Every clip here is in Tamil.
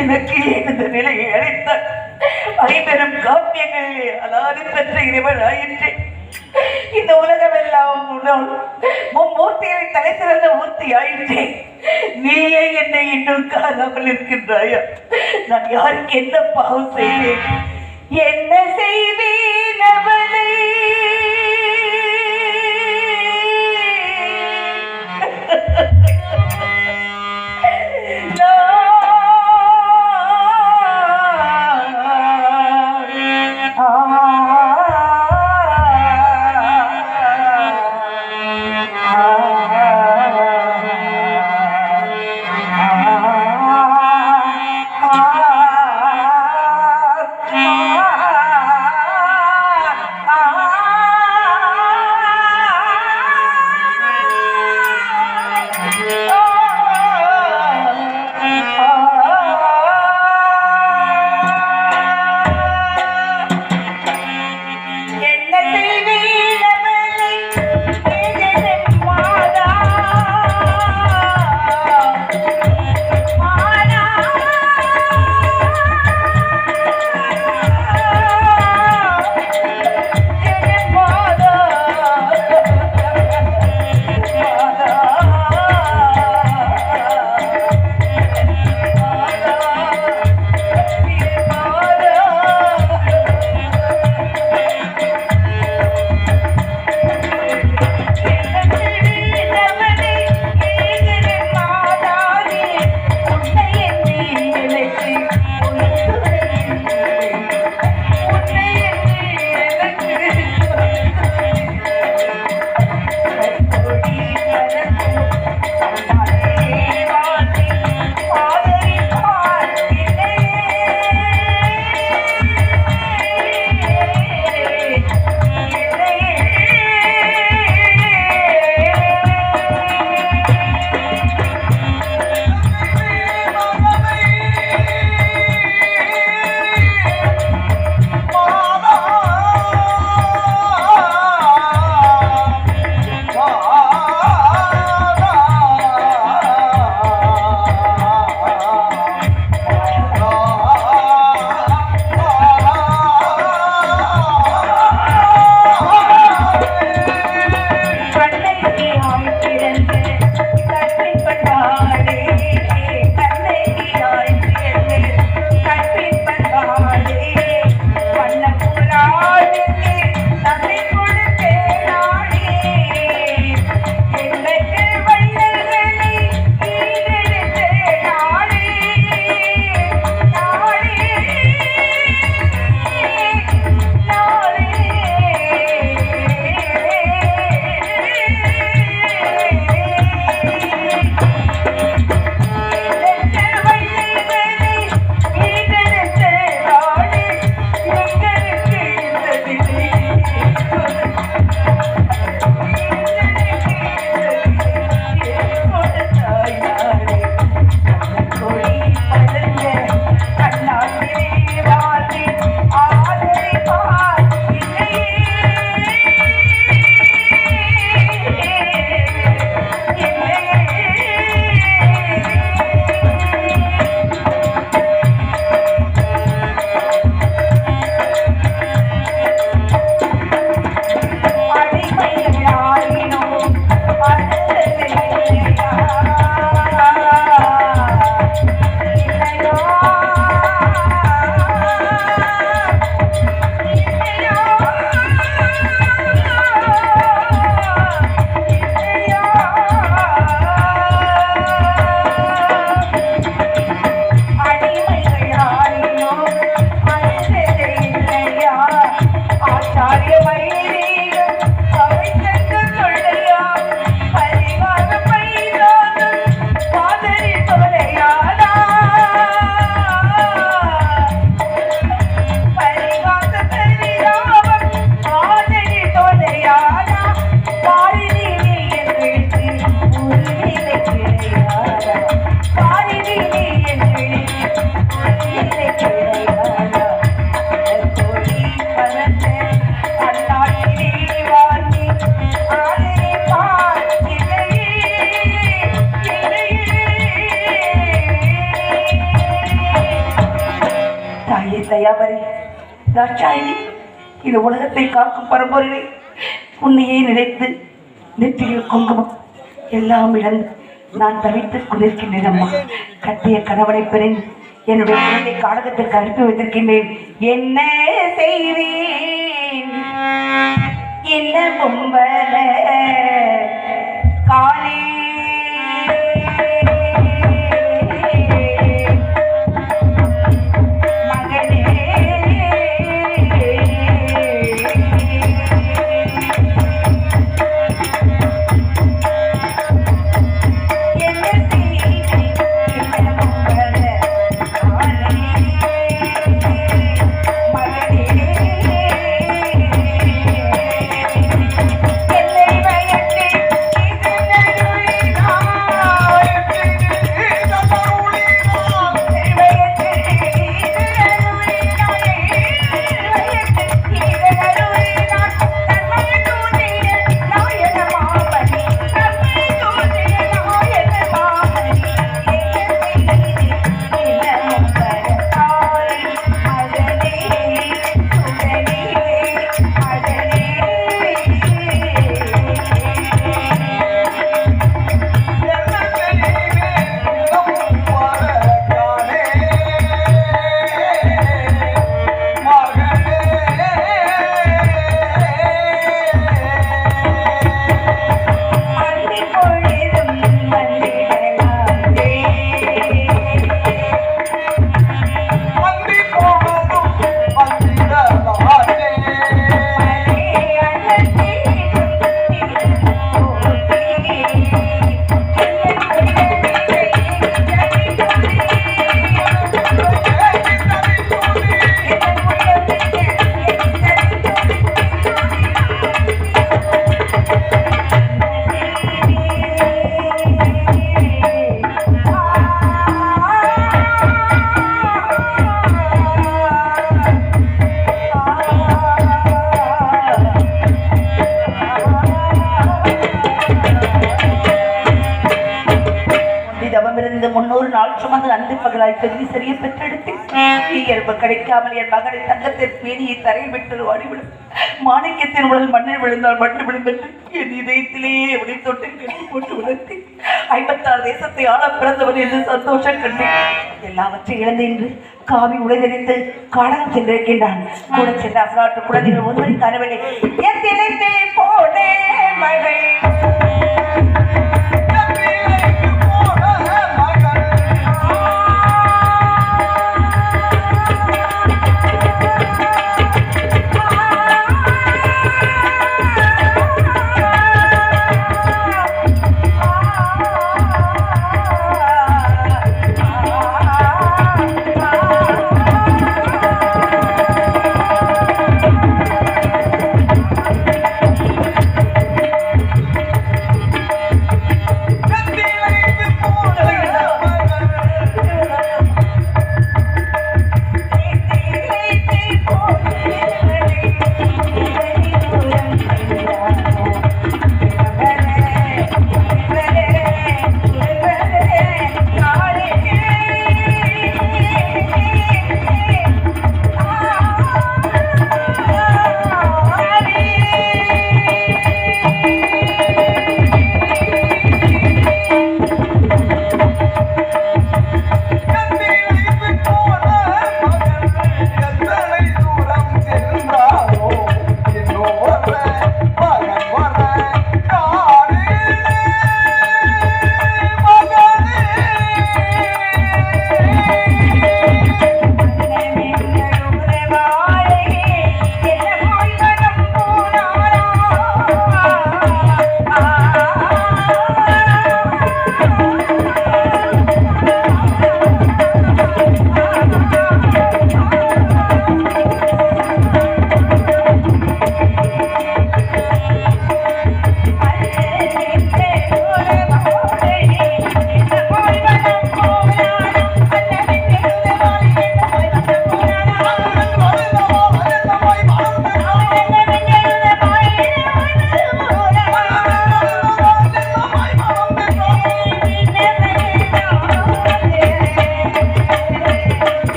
எனக்கு இந்த நிலையை அழைத்த ஐம்பெரும் காப்பியங்களிலே அலாதி பெற்ற இறைவன் ஆயிற்றேன் இந்த உலகம் எல்லாம் மும்மூர்த்திகளை தலை சிறந்த மூர்த்தி ஆயிற்றேன் நீயே என்னை இன்னும் காணாமல் இருக்கின்றாயா? நான் யாருக்கு என்ன பாவம் செய்வேன்? என்ன செய்வேன் அவளை? என்ன தாட்சாயினி இந்த உலகத்தை காக்கும் பரம்பொருளை. உன்னையே நினைத்து நெற்றியில் குங்குமம் எல்லாம் இழந்து நான் தவித்துக் கொண்டிருக்கின்றேன் கட்டிய கணவனை பிரிந்து என்னுடைய குழந்தை காடகத்திற்கு அனுப்பி வைத்திருக்கின்றேன். என்ன செய்வேன். என்ன பொம்பல தவமிருந்து முன்னூறு நாள் சுமந்து அன்பு பகலாய் கருதி சரிய பெற்றெடுத்து இயல்பு கிடைக்காமல் என் மகனை தங்கத்தின் மீனியை தரையில் விட்டு வாடிவிடும். மாணிக்கத்தின் உடல் மண்ணில் விழுந்தால் மண்ணில் விழுந்தது என் இதயத்திலேயே உடை தொட்டு கட்டி போட்டு உணர்த்தி ஐம்பத்தாறு தேசத்தை ஆள பிறந்தவர் என்று சந்தோஷம் கண்டேன். எல்லாவற்றையும் இழந்து இன்று காவி உடைதறிந்து காடகம் சென்றிருக்கின்றான். கூட சென்ற அசலாட்டு குழந்தைகள் ஒருவரை காணவில்லை.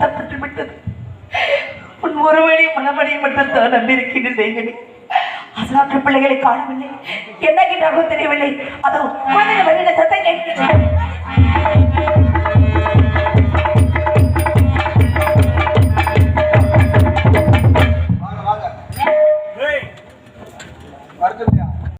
கட்டப்பட்டு விட்டது. உன் ஒருவழி மனமணி மட்டும் தான் நம்பியிருக்கின்ற பிள்ளைகளை காணவில்லை. என்ன கேட்டாலும் தெரியவில்லை அதோ சத்தம் கேட்கிறேன்.